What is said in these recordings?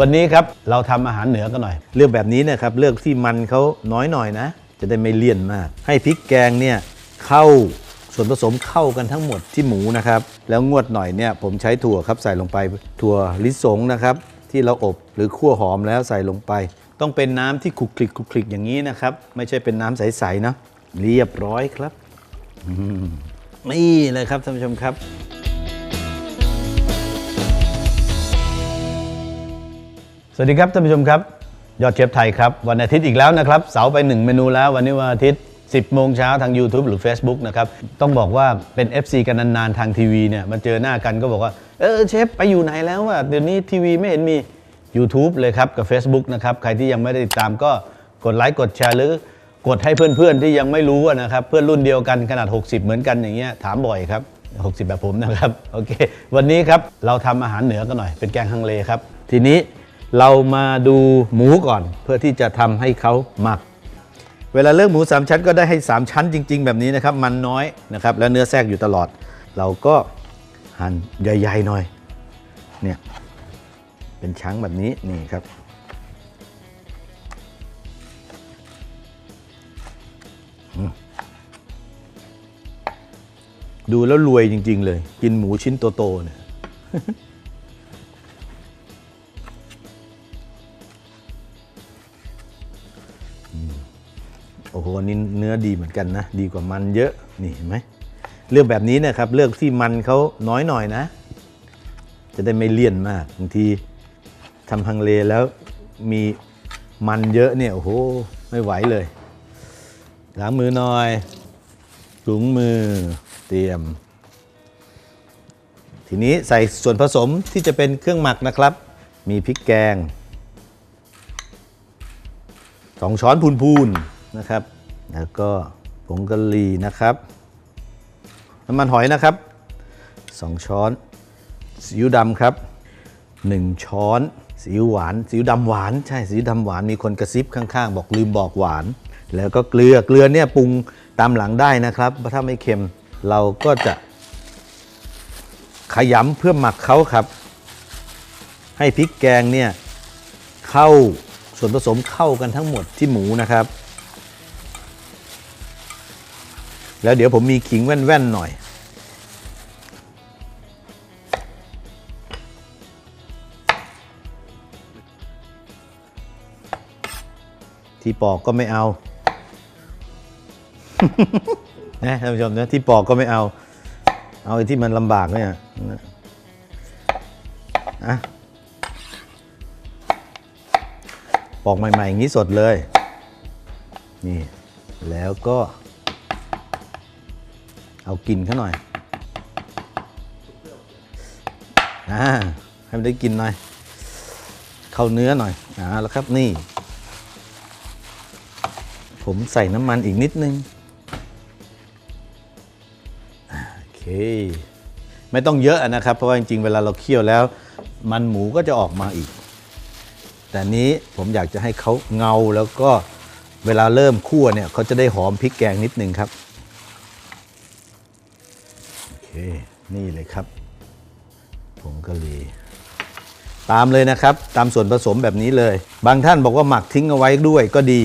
วันนี้ครับเราทำอาหารเหนือกันหน่อย เลือกแบบนี้นะครับเลือกที่มันเขาน้อยหน่อยนะ จะได้ไม่เลี่ยนมาก ให้พริกแกงเนี่ยเข้าส่วนผสมเข้ากันทั้งหมดที่หมูนะครับ แล้วงวดหน่อยเนี่ยผมใช้ถั่วครับใส่ลงไปถั่วลิสงนะครับ ที่เราอบหรือคั่วหอมแล้วใส่ลงไป ต้องเป็นน้ำที่คลุกคลิกคลุกคลิกอย่างนี้นะครับ ไม่ใช่เป็นน้ำใสๆนะเรียบร้อยครับนี่เลยครับท่านผู้ชมครับ สวัสดีครับท่านผู้ชมครับ ยอดเชฟไทยครับ วันอาทิตย์อีกแล้วนะครับ เสาร์ไป 1 เมนูแล้ววันนี้วันอาทิตย์ 10 โมงเช้าทาง YouTube หรือ Facebook นะครับ ต้องบอกว่าเป็น FC กันนานๆ ทางทีวีเนี่ยมันเจอหน้ากันก็บอกว่า เออเชฟไปอยู่ไหนแล้วอะเดี๋ยวนี้ทีวีไม่เห็นมี YouTube เลยครับ กับ Facebook นะครับ ใครที่ยังไม่ได้ติดตามก็กดไลค์กดแชร์หรือกดให้เพื่อนๆที่ยังไม่รู้นะครับเพื่อนรุ่นเดียวกันขนาด 60 เหมือนกันอย่างเงี้ยถามบ่อยครับ60 แบบผมนะครับโอเค วันนี้ครับเราทำอาหารเหนือกันหน่อยเป็นแกงฮังเลครับทีนี้ เรามาดูหมูก่อนเพื่อที่จะทำให้เขาหมัก เวลาเลือกหมู 3 ชั้นก็ได้ให้ 3 ชั้นจริง ๆ แบบนี้นะครับ มันน้อยนะครับ แล้วเนื้อแทรกอยู่ตลอด เราก็หั่นใหญ่ๆหน่อยเนี่ยเป็นชั้งแบบนี้นี่ครับ ดูแล้วรวยจริง ๆ เลย กินหมูชิ้นโตๆเนี่ย นนี่เนื้อดีเหมือนกันนะ ดีกว่ามันเยอะนี่เห็นไหมเลือกแบบนี้นะครับ เลือกที่มันเขาน้อยหน่อยนะ จะได้ไม่เลี่ยนมากบางทีทำฮังเลแล้วมีมันเยอะเนี่ยโอ้โหไม่ไหวเลยล้างมือหน่อยถุงมือเตรียม ทีนี้ใส่ส่วนผสมที่จะเป็นเครื่องหมักนะครับ มีพริกแกงสองช้อนพูนๆนะครับ แล้วก็ผงกะหรี่นะครับ น้ำมันหอยนะครับสองช้อนซีอิ๊วดำครับหนึ่งช้อนซีอิ๊วหวานซีอิ๊วดำหวานใช่ซีอิ๊วดำหวานมีคนกระซิบข้างๆ บอกลืมบอกหวาน แล้วก็เกลือเกลือเนี่ยปรุงตามหลังได้นะครับถ้าไม่เค็มเราก็จะ ขยำเพื่อหมักเขาครับ ให้พริกแกงเนี่ยเข้าส่วนผสมเข้ากันทั้งหมดที่หมูนะครับ แล้วเดี๋ยวผมมีขิงแว่นๆหน่อย ที่ปอกก็ไม่เอานะท่านผู้ชมนะที่ปอกก็ไม่เอา เอาไอ้ที่มันลำบากเนี่ยนะอะปอกใหม่ๆอย่างนี้สดเลย นี่ แล้วก็ เอากินเขาหน่อยอ่าให้มันได้กินหน่อย เข้าเนื้อหน่อยอ่าแล้วครับนี่ ผมใส่น้ำมันอีกนิดนึงอ่าโอเค ไม่ต้องเยอะนะครับ เพราะว่าจริงๆ เวลาเราเคี่ยวแล้ว มันหมูก็จะออกมาอีก แต่นี้ผมอยากจะให้เขาเงาแล้วก็เวลาเริ่มคั่วเนี่ยเขาจะได้หอมพริกแกงนิดนึงครับ นี่เลยครับผงกะหรี่ตามเลยนะครับ ตามส่วนผสมแบบนี้เลย บางท่านบอกว่าหมักทิ้งเอาไว้ด้วยก็ดี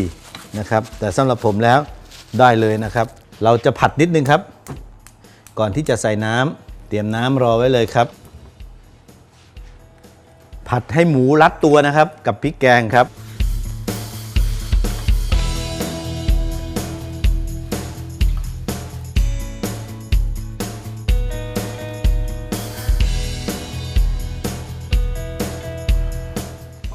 นะครับ แต่สำหรับผมแล้วได้เลยนะครับ เราจะผัดนิดนึงครับ ก่อนที่จะใส่น้ำเตรียมน้ำรอไว้เลยครับ ผัดให้หมูรัดตัวนะครับ กับพริกแกงครับ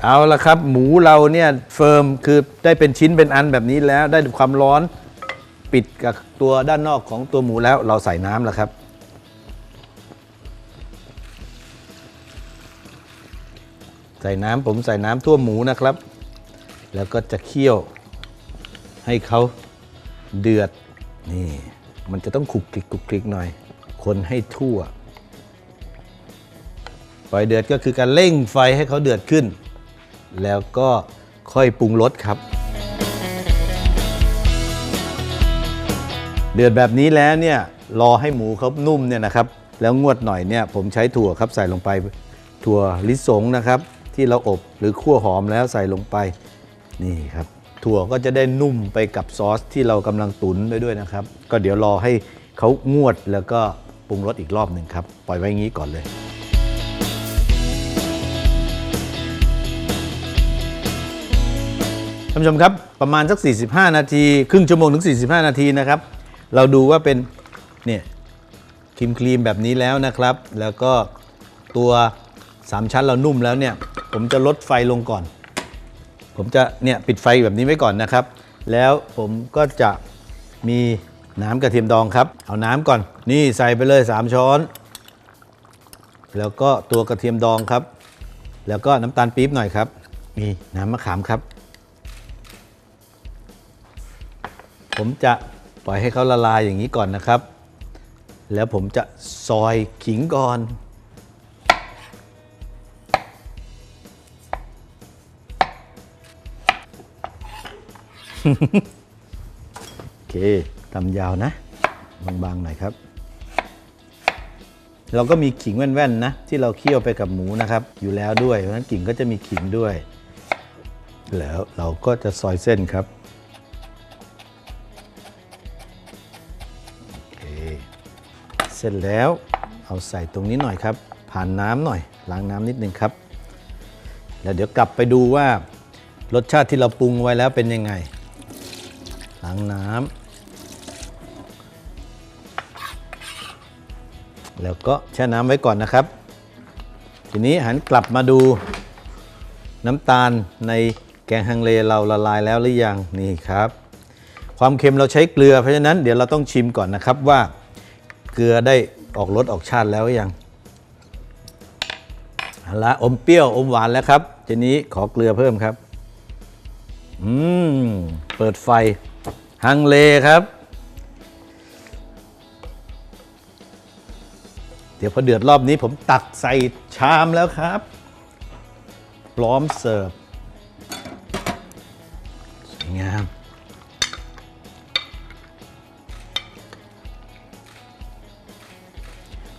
เอาละครับ หมูเราเนี่ยเฟิร์มคือได้เป็นชิ้นเป็นอันแบบนี้แล้วได้ความร้อนปิดกับตัวด้านนอกของตัวหมูแล้วเราใส่น้ำแล้วครับ ใส่น้ำผมใส่น้ำทั่วหมูนะครับ แล้วก็จะเคี่ยวให้เขาเดือดนี่มันจะต้องคลุกคลิกคลุกคลิกหน่อย คนให้ทั่วไฟเดือดก็คือการเร่งไฟให้เขาเดือดขึ้น แล้วก็ค่อยปรุงรสครับ เดือดแบบนี้แล้วเนี่ยรอให้หมูเขานุ่มเนี่ยนะครับแล้วงวดหน่อยเนี่ยผมใช้ถั่วครับใส่ลงไปถั่วลิสงนะครับ ที่เราอบหรือคั่วหอมแล้วใส่ลงไปนี่ครับ ถั่วก็จะได้นุ่มไปกับซอสที่เรากำลังตุ๋นไปด้วยนะครับ ก็เดี๋ยวรอให้เขางวดแล้วก็ปรุงรสอีกรอบหนึ่งครับ ปล่อยไว้อย่างนี้ก่อนเลย ท่านผู้ชมครับประมาณสัก 45 นาที ครึ่งชั่วโมงถึง 45 นาทีนะครับ เราดูว่าเป็นเนี่ยครีมครีมแบบนี้แล้วนะครับ แล้วก็ตัว 3 ชั้นเรานุ่มแล้วเนี่ย ผมจะลดไฟลงก่อน ผมจะเนี่ยปิดไฟแบบนี้ไว้ก่อนนะครับ แล้วผมก็จะมีน้ำกระเทียมดองครับ เอาน้ำก่อน นี่ใส่ไปเลย 3 ช้อน แล้วก็ตัวกระเทียมดองครับ แล้วก็น้ำตาลปี๊บหน่อยครับ มีน้ำมะขามครับ ผมจะปล่อยให้เขาละลายอย่างนี้ก่อนนะครับ แล้วผมจะซอยขิงก่อน โอเคตำยาวนะ บางๆหน่อยครับ เราก็มีขิงแว่นๆนะ ที่เราเคี่ยวไปกับหมูนะครับ อยู่แล้วด้วย เพราะฉะนั้นกิ่งก็จะมีขิงด้วย แล้วเราก็จะซอยเส้นครับ ร็จแล้ว เอาใส่ตรงนี้หน่อยครับ ผ่านน้ำหน่อย ล้างน้ำนิดนึงครับ แล้วเดี๋ยวกลับไปดูว่ารสชาติที่เราปรุงไว้แล้วเป็นยังไง ล้างน้ำแล้วก็แช่น้ำไว้ก่อนนะครับ ทีนี้หันกลับมาดูน้ำตาลในแกงฮังเลเราละลายแล้วหรือยังนี่ครับ ความเค็มเราใช้เกลือเพราะฉะนั้นเดี๋ยวเราต้องชิมก่อนนะครับว่า เกลือได้ออกรสออกชาติแล้วหรือยังเอาละอมเปรี้ยวอมหวานแล้วครับทีนี้ขอเกลือเพิ่มครับ อืม เปิดไฟ ฮังเลครับ เดี๋ยวพอเดือดรอบนี้ผมตักใส่ชามแล้วครับ พร้อมเสิร์ฟ สวยงาม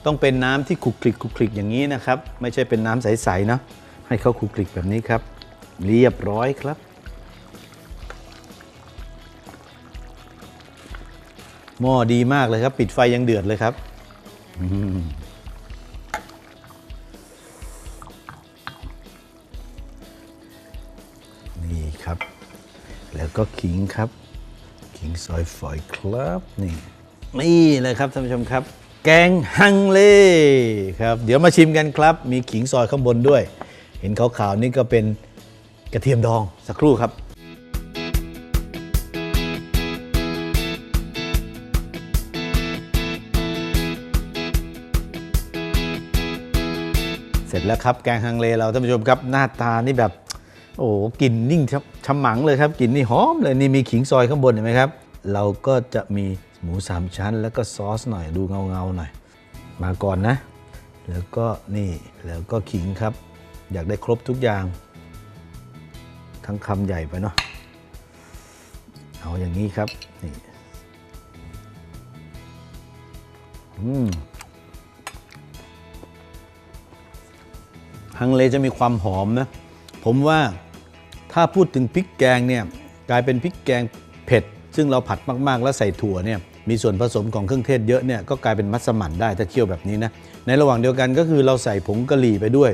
ต้องเป็นน้ำที่คลุกคลิกคลุกคลิกอย่างนี้นะครับ ไม่ใช่เป็นน้ำใสๆนะให้เขาคลุกคลิกแบบนี้ครับ เรียบร้อยครับ หม้อดีมากเลยครับ ปิดไฟยังเดือดเลยครับนี่ครับ แล้วก็ขิงครับ ขิงซอยฝอยครับนี่นี่เลยครับท่านผู้ชมครับ แกงฮังเลครับ เดี๋ยวมาชิมกันครับ มีขิงซอยข้างบนด้วย เห็นขาวๆนี่ก็เป็นกระเทียมดองสักครู่ครับเสร็จแล้วครับแกงฮังเลเราท่านผู้ชมครับหน้าตานี่แบบ โอ้โกลิ่นนิ่งชชำหมังเลยครับกลิ่นนี่หอมเลยนี่มีขิงซอยข้างบนเห็นไหมครับ เราก็จะมี หมูสามชั้น แล้วก็ซอสหน่อยดูเงาเงาๆหน่อย มาก่อนนะ แล้วก็นี่แล้วก็ขิงครับ อยากได้ครบทุกอย่าง ทั้งคำใหญ่ไปเนาะเอาอย่างนี้ครับนี่อืมฮังเลจะมีความหอมนะ ผมว่าถ้าพูดถึงพริกแกงเนี่ยกลายเป็นพริกแกงเผ็ด ซึ่งเราผัดมาก ๆ แล้วใส่ถั่วเนี่ย มีส่วนผสมของเครื่องเทศเยอะเนี่ยก็กลายเป็นมัสมั่นได้ถ้าเคี่ยวแบบนี้นะในระหว่างเดียวกันก็คือเราใส่ผงกะหรี่ไปด้วย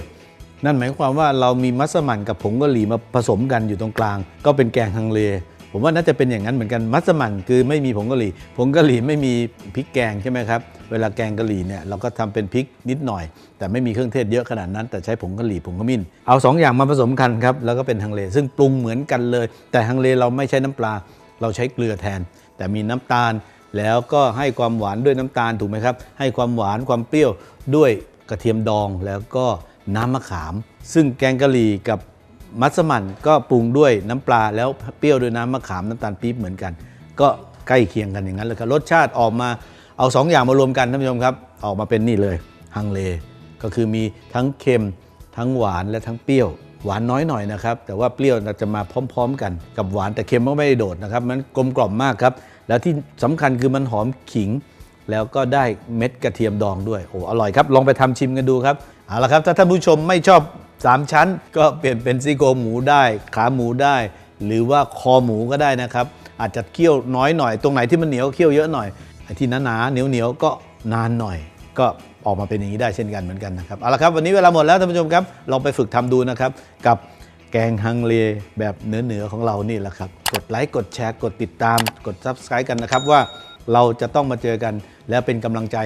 นั่นหมายความว่าเรามีมัสมั่นกับผงกะหรี่มาผสมกันอยู่ตรงกลาง ก็เป็นแกงฮังเล ผมว่าน่าจะเป็นอย่างนั้นเหมือนกันมัสมั่นคือไม่มีผงกะหรี่ผงกะหรี่ไม่มีพริกแกงใช่ไหมครับเวลาแกงกะหรี่เนี่ยเราก็ทำเป็นพริกนิดหน่อย แต่ไม่มีเครื่องเทศเยอะขนาดนั้น แต่ใช้ผงกะหรี่ผงขมิ้นเอาสองอย่างมาผสมกันครับแล้วก็เป็นฮังเล ซึ่งปรุงเหมือนกันเลย แต่ฮังเลเราไม่ใช้น้ำปลาเราใช้เกลือแทน แต่มีน้ำตาล แล้วก็ให้ความหวานด้วยน้ำตาลถูกไหมครับ ให้ความหวานความเปรี้ยวด้วยกระเทียมดองแล้วก็น้ำมะขาม ซึ่งแกงกะหรี่กับมัสมั่นก็ปรุงด้วยน้ำปลาแล้วเปรี้ยวด้วยน้ำมะขามน้ำตาลปี๊บเหมือนกัน ก็ใกล้เคียงกันอย่างนั้นเลยครับรสชาติออกมาเอาสองอย่างมารวมกันท่านผู้ชมครับ ออกมาเป็นนี่เลยฮังเล ก็คือมีทั้งเค็มทั้งหวานและทั้งเปรี้ยว หวานน้อยหน่อยนะครับ แต่ว่าเปรี้ยวจะมาพร้อม ๆ กันกับหวานแต่เค็มก็ไม่ได้โดดนะครับมันกลมกล่อมมากครับ แล้วที่สำคัญคือมันหอมขิง แล้วก็ได้เม็ดกระเทียมดองด้วยโอ้อร่อยครับ ลองไปทำชิมกันดูครับเอาละครับ ถ้าท่านผู้ชมไม่ชอบ 3 ชั้น ก็เปลี่ยนเป็นซี่โครงหมูได้ ขาหมูได้ หรือว่าคอหมูก็ได้นะครับ อาจจะเคี่ยวน้อยหน่อยตรงไหนที่มันเหนียวเคี่ยวเยอะหน่อยไอ้ที่หนาๆเหนียวเหนียวๆก็นานหน่อย ก็ออกมาเป็นอย่างนี้ได้เช่นกันเหมือนกันนะครับเอาละครับวันนี้เวลาหมดแล้วท่านผู้ชมครับลองไปฝึกทำดูนะครับกับ แกงฮังเลแบบเหนือๆของเรานี่แหละครับ กดไลค์ กดแชร์ กดติดตาม กด Subscribe กันนะครับว่าเราจะต้องมาเจอกัน และเป็นกำลังใจ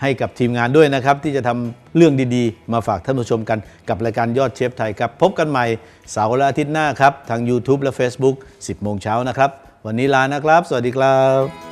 ให้กับทีมงานด้วยนะครับ ที่จะทำเรื่องดีๆ มาฝากท่านผู้ชมกันกับรายการยอดเชฟไทยครับ พบกันใหม่เสาร์และอาทิตย์หน้าครับ ทาง YouTube และ Facebook 10 โมงเช้านะครับ วันนี้ลานะครับ สวัสดีครับ